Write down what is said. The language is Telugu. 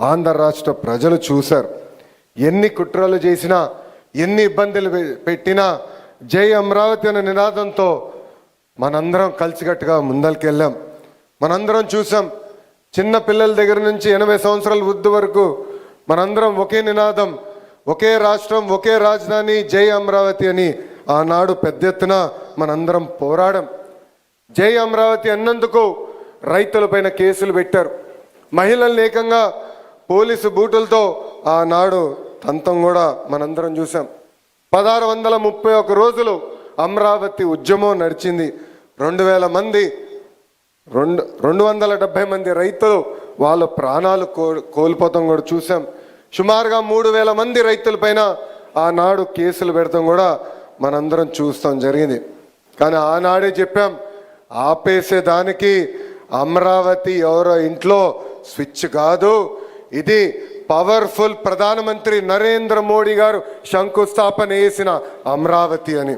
ఆంధ్ర రాష్ట్ర ప్రజలు చూశారు. ఎన్ని కుట్రలు చేసినా ఎన్ని ఇబ్బందులు పె- పెట్టినా జై అమరావతి అనే నినాదంతో మనందరం కలిసికట్టుగా ముందరికెళ్ళాం. మనందరం చూసాం చిన్న పిల్లల దగ్గర నుంచి ఎనభై సంవత్సరాల వృద్ధి వరకు మనందరం ఒకే నినాదం ఒకే రాష్ట్రం ఒకే రాజధాని జై అమరావతి అని ఆనాడు పెద్ద ఎత్తున మనందరం పోరాడం. జై అమరావతి అన్నందుకు రైతులపైన కేసులు పెట్టారు. మహిళల్ని ఏకంగా పోలీసు బూటులతో ఆనాడు తంతం కూడా మనందరం చూసాం పదహారు వందల ముప్పై ఒక రోజులు అమరావతి ఉద్యమం నడిచింది. రెండు వేల మంది రెండు రెండు వందల డెబ్బై మంది రైతులు వాళ్ళ ప్రాణాలు కో కోల్పోతాం కూడా చూసాం సుమారుగా మూడు వేల మంది రైతులపైన ఆనాడు కేసులు పెడతాం కూడా మనందరం చూస్తాం జరిగింది. కానీ ఆనాడే చెప్పాం ఆపేసే దానికి అమరావతి ఎవరో ఇంట్లో స్విచ్ కాదు ఇది పవర్ఫుల్ ప్రధానమంత్రి నరేంద్ర మోడీ గారు శంకుస్థాపన చేసిన అమరావతి అని.